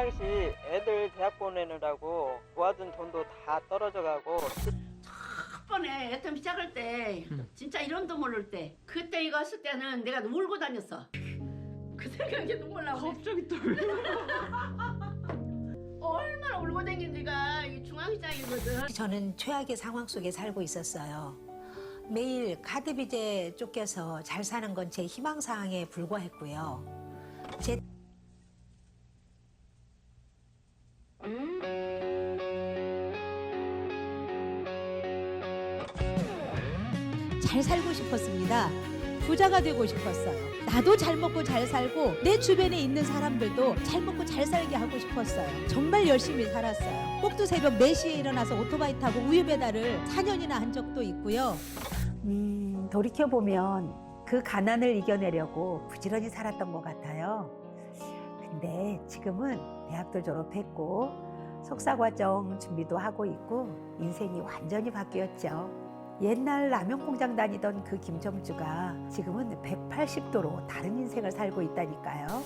당시 애들 대학 보내느라고 모아둔 돈도 다 떨어져 가고 첫 번에 애텀 시작할 때 진짜 이름도 모를 때 그때 이거 했을 때는 내가 울고 다녔어 그 생각에 눈물 나고 갑자기 또 얼마나 울고 다닌 데가 이 중앙시장이거든 저는 최악의 상황 속에 살고 있었어요. 매일 카드 빚에 쫓겨서 잘 사는 건 제 희망 사항에 불과했고요. 제 잘 살고 싶었습니다. 부자가 되고 싶었어요. 나도 잘 먹고 잘 살고 내 주변에 있는 사람들도 잘 먹고 잘 살게 하고 싶었어요. 정말 열심히 살았어요. 꼭두 새벽 4시에 일어나서 오토바이 타고 우유 배달을 4년이나 한 적도 있고요. 음, 돌이켜 보면 그 가난을 이겨내려고 부지런히 살았던 것 같아요. 근데 지금은 대학도 졸업했고 석사과정 준비도 하고 있고 인생이 완전히 바뀌었죠. 옛날 라면 공장 다니던 그 김정주가 지금은 180도로 다른 인생을 살고 있다니까요.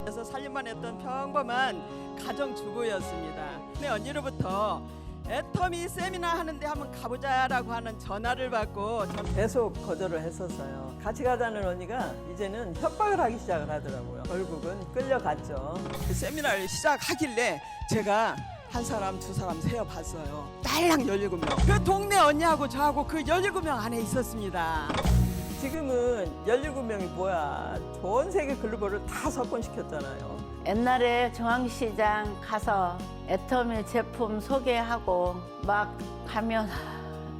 그래서 살림만 했던 평범한 가정 주부였습니다. 근데 언니로부터 애터미 세미나 하는데 한번 가보자라고 하는 전화를 받고 전 계속 거절을 했었어요. 같이 가자는 언니가 이제는 협박을 하기 시작을 하더라고요. 결국은 끌려갔죠. 그 세미나를 시작하길래 제가 한 사람 두 사람 세어봤어요. 딸랑 17명. 그 동네 언니하고 저하고 그 17명 안에 있었습니다. 지금은 17명이 뭐야. 전 세계 글로벌을 다 석권시켰잖아요. 옛날에 중앙시장 가서 애터미 제품 소개하고 막 가면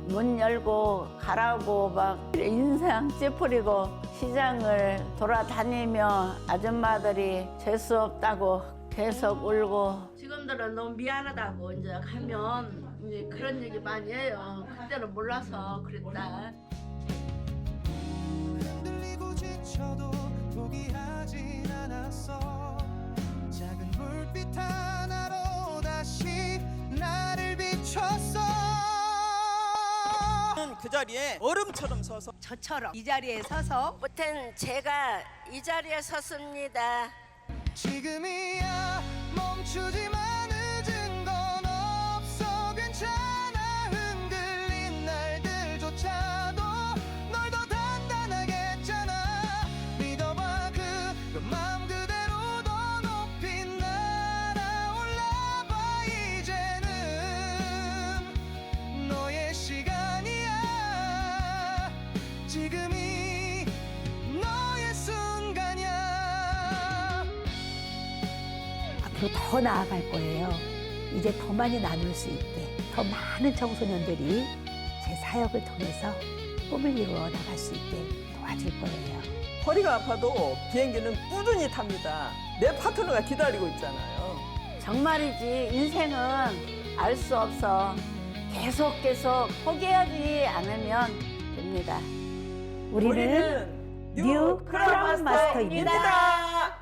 문 열고 가라고 막 인상 찌푸리고 시장을 돌아다니며 아줌마들이 재수 없다고 계속 울고 지금들은 너무 미안하다고 이제 하면 이제 그런 얘기 많이 해요. 그때는 몰라서 그랬다. 흔들리고 지쳐도 포기하진 않았어. 작은 불빛 하나로 다시 나를 비췄어. 그 자리에 얼음처럼 서서 저처럼 이 자리에 서서 못한 제가 이 자리에 섰습니다. 지금이야 멈추지 마 지금이 너의 순간이야 앞으로 더 나아갈 거예요. 이제 더 많이 나눌 수 있게 더 많은 청소년들이 제 사역을 통해서 꿈을 이루어 나갈 수 있게 도와줄 거예요. 허리가 아파도 비행기는 꾸준히 탑니다. 내 파트너가 기다리고 있잖아요. 정말이지 인생은 알 수 없어. 계속 계속 포기하지 않으면 됩니다. 우리는 뉴 크라운 마스터입니다.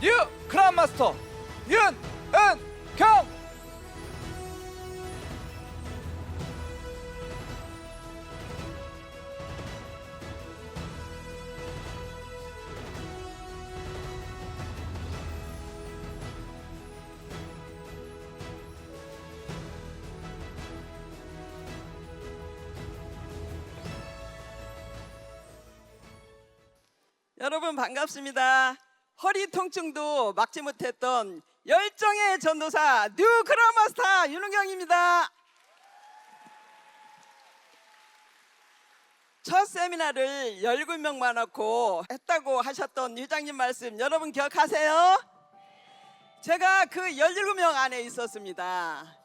뉴 크라운 마스터 윤은경 여러분 반갑습니다. 허리 통증도 막지 못했던 열정의 전도사 뉴 크라마스터 윤은경입니다. 첫 세미나를 17명만 놓고 했다고 하셨던 회장님 말씀 여러분 기억하세요? 제가 그 17명 안에 있었습니다.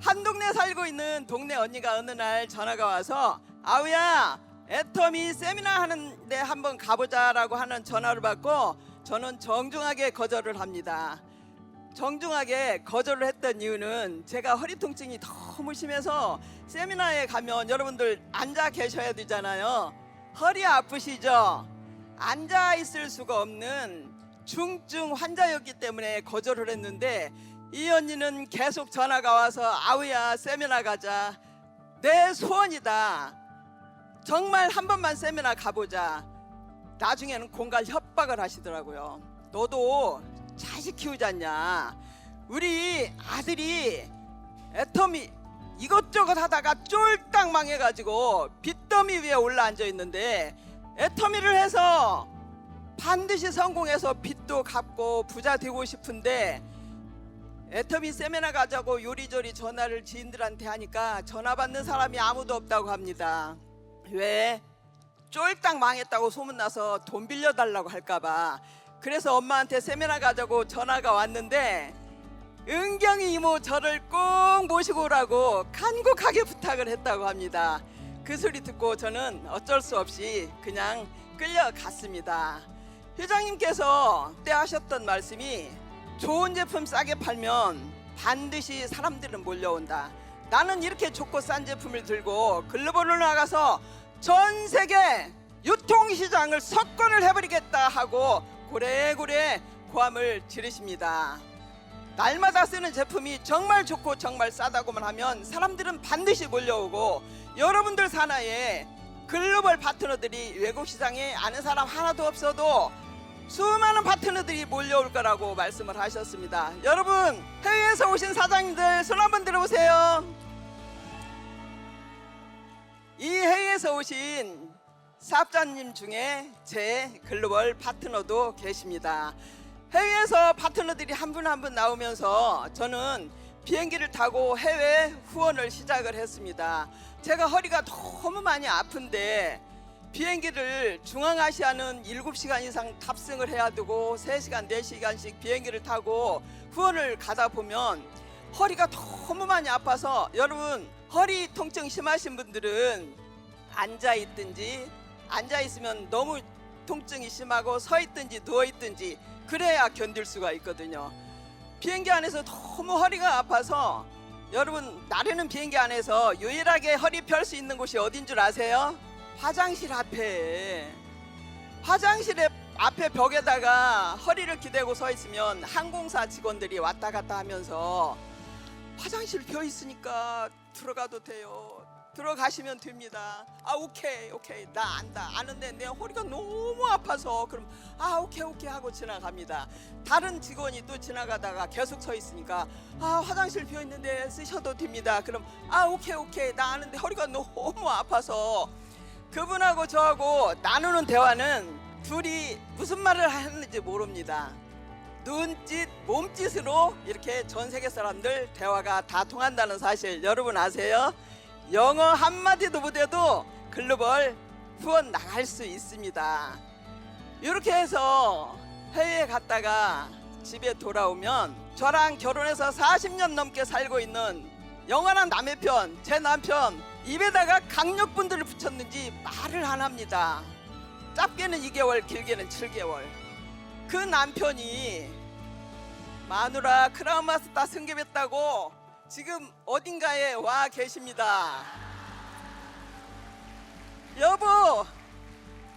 한 동네 살고 있는 동네 언니가 어느 날 전화가 와서 아우야 애터미 세미나 하는데 한번 가보자라고 하는 전화를 받고 저는 정중하게 거절을 합니다. 정중하게 거절을 했던 이유는 제가 허리 통증이 너무 심해서 세미나에 가면 여러분들 앉아 계셔야 되잖아요. 허리 아프시죠? 앉아 있을 수가 없는 중증 환자였기 때문에 거절을 했는데 이 언니는 계속 전화가 와서 아우야 세미나 가자. 내 소원이다. 정말 한 번만 세미나 가보자. 나중에는 공갈 협박을 하시더라고요. 너도 자식 키우지 않냐? 우리 아들이 애터미 이것저것 하다가 쫄딱 망해가지고 빚더미 위에 올라앉아 있는데 애터미를 해서 반드시 성공해서 빚도 갚고 부자 되고 싶은데 애터미 세미나 가자고 요리조리 전화를 지인들한테 하니까 전화 받는 사람이 아무도 없다고 합니다. 왜? 쫄딱 망했다고 소문나서 돈 빌려달라고 할까봐. 그래서 엄마한테 세미나 가자고 전화가 왔는데 은경이 이모 저를 꼭 모시고 오라고 간곡하게 부탁을 했다고 합니다. 그 소리 듣고 저는 어쩔 수 없이 그냥 끌려갔습니다. 회장님께서 때 하셨던 말씀이 좋은 제품 싸게 팔면 반드시 사람들은 몰려온다. 나는 이렇게 좋고 싼 제품을 들고 글로벌로 나가서 전 세계 유통시장을 석권을 해버리겠다 하고 고래고래 고함을 지르십니다. 날마다 쓰는 제품이 정말 좋고 정말 싸다고만 하면 사람들은 반드시 몰려오고 여러분들 산하에 글로벌 파트너들이 외국 시장에 아는 사람 하나도 없어도 수많은 파트너들이 몰려올 거라고 말씀을 하셨습니다. 여러분 해외에서 오신 사장님들 손 한번 들어보세요. 해외에서 오신 사업자님 중에 제 글로벌 파트너도 계십니다. 해외에서 파트너들이 한분 한 분 나오면서 저는 비행기를 타고 해외 후원을 시작을 했습니다. 제가 허리가 너무 많이 아픈데 비행기를 중앙아시아는 7시간 이상 탑승을 해야 되고 3시간, 4시간씩 비행기를 타고 후원을 가다 보면 허리가 너무 많이 아파서 여러분 허리 통증 심하신 분들은 앉아 있든지 앉아 있으면 너무 통증이 심하고 서 있든지 누워 있든지 그래야 견딜 수가 있거든요. 비행기 안에서 너무 허리가 아파서 여러분 나르는 비행기 안에서 유일하게 허리 펼 수 있는 곳이 어딘 줄 아세요? 화장실 앞에 화장실에 앞에 벽에다가 허리를 기대고 서 있으면 항공사 직원들이 왔다 갔다 하면서 화장실 비어 있으니까 들어가도 돼요. 들어가시면 됩니다. 아 오케이 오케이 나 안다 아는데 내 허리가 너무 아파서 그럼 아 오케이 오케이 하고 지나갑니다. 다른 직원이 또 지나가다가 계속 서 있으니까 아 화장실 비어 있는데 쓰셔도 됩니다. 그럼 아 오케이 오케이 나 아는데 허리가 너무 아파서 그분하고 저하고 나누는 대화는 둘이 무슨 말을 하는지 모릅니다. 눈짓, 몸짓으로 이렇게 전 세계 사람들 대화가 다 통한다는 사실 여러분 아세요? 영어 한마디도 못해도 글로벌 후원 나갈 수 있습니다. 이렇게 해서 해외에 갔다가 집에 돌아오면 저랑 결혼해서 40년 넘게 살고 있는 영원한 남의 편, 제 남편 입에다가 강력분들을 붙였는지 말을 안 합니다. 짧게는 2개월, 길게는 7개월. 그 남편이 마누라 크라우마스타 승계했다고 지금 어딘가에 와 계십니다. 여보,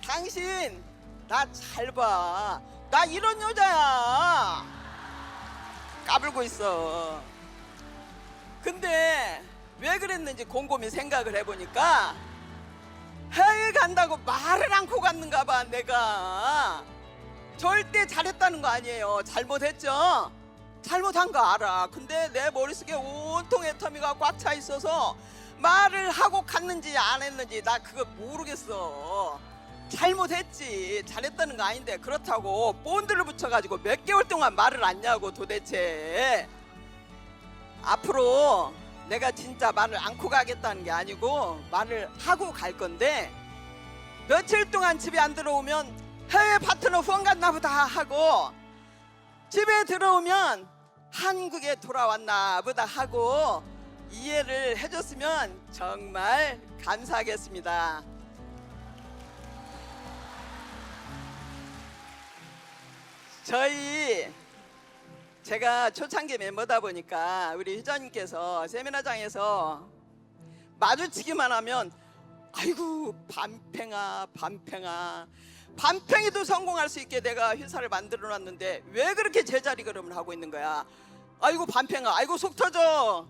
당신 나 잘 봐. 나 이런 여자야. 까불고 있어. 근데 왜 그랬는지 곰곰이 생각을 해보니까 해외 간다고 말을 않고 갔는가 봐 내가 절대 잘했다는 거 아니에요 잘못했죠 잘못한 거 알아. 근데 내 머릿속에 온통 애터미가 꽉 차 있어서 말을 하고 갔는지 안 했는지 나 그거 모르겠어. 잘못했지. 잘했다는 거 아닌데 그렇다고 본드를 붙여가지고 몇 개월 동안 말을 안냐고 도대체. 앞으로 내가 진짜 말을 안고 가겠다는 게 아니고 말을 하고 갈 건데 며칠 동안 집에 안 들어오면 해외 파트너 후원 갔나 보다. 하고 집에 들어오면 한국에 돌아왔나 보다 하고 이해를 해줬으면 정말 감사하겠습니다. 저희 제가 초창기 멤버다 보니까 우리 회장님께서 세미나장에서 마주치기만 하면 아이고 반팽아 반팽아 반팽이도 성공할 수 있게 내가 회사를 만들어 놨는데 왜 그렇게 제자리 걸음을 하고 있는 거야? 아이고 반팽아. 아이고 속 터져.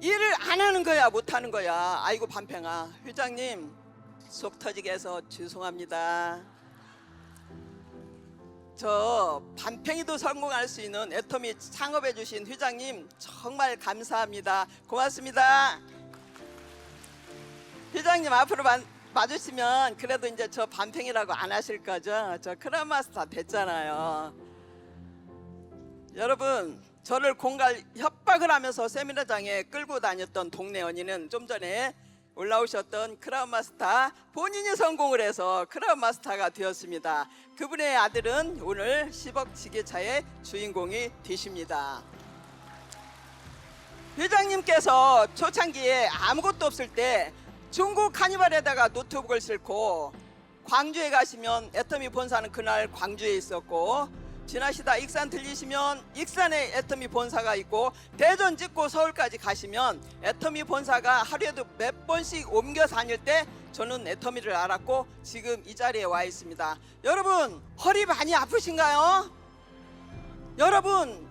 일을 안 하는 거야 못 하는 거야. 아이고 반팽아. 회장님 속 터지게 해서 죄송합니다. 저 반팽이도 성공할 수 있는 애터미 창업해 주신 회장님 정말 감사합니다. 고맙습니다. 회장님 앞으로 봐, 봐주시면 그래도 이제 저 반팽이라고 안 하실 거죠? 저 크라마스터 됐잖아요. 여러분 저를 공갈 협박을 하면서 세미나장에 끌고 다녔던 동네 언니는 좀 전에 올라오셨던 크라운 마스터 본인이 성공을 해서 크라운 마스터가 되었습니다. 그분의 아들은 오늘 10억 지게차의 주인공이 되십니다. 회장님께서 초창기에 아무것도 없을 때 중국 카니발에다가 노트북을 싣고 광주에 가시면 애터미 본사는 그날 광주에 있었고 지나시다 익산 들리시면 익산에 애터미 본사가 있고 대전 찍고 서울까지 가시면 애터미 본사가 하루에도 몇 번씩 옮겨 다닐 때 저는 애터미를 알았고 지금 이 자리에 와 있습니다. 여러분 허리 많이 아프신가요? 여러분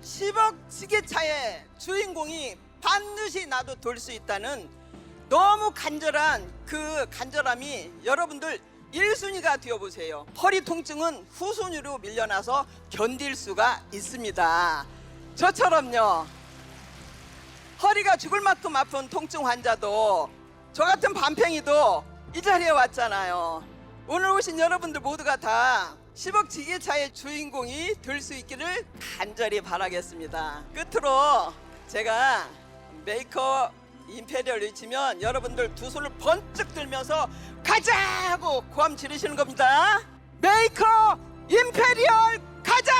10억 지게차의 주인공이 반드시 나도 돌 수 있다는 너무 간절한 그 간절함이 여러분들 1순위가 되어보세요. 허리 통증은 후순위로 밀려나서 견딜 수가 있습니다. 저처럼요. 허리가 죽을 만큼 아픈 통증 환자도 저 같은 반팽이도 이 자리에 왔잖아요. 오늘 오신 여러분들 모두가 다 10억 지게차의 주인공이 될 수 있기를 간절히 바라겠습니다. 끝으로 제가 메이커 임페리얼 외치면 여러분들 두 손을 번쩍 들면서 가자 하고 고함 지르시는 겁니다. 메이커 임페리얼 가자!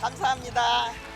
감사합니다.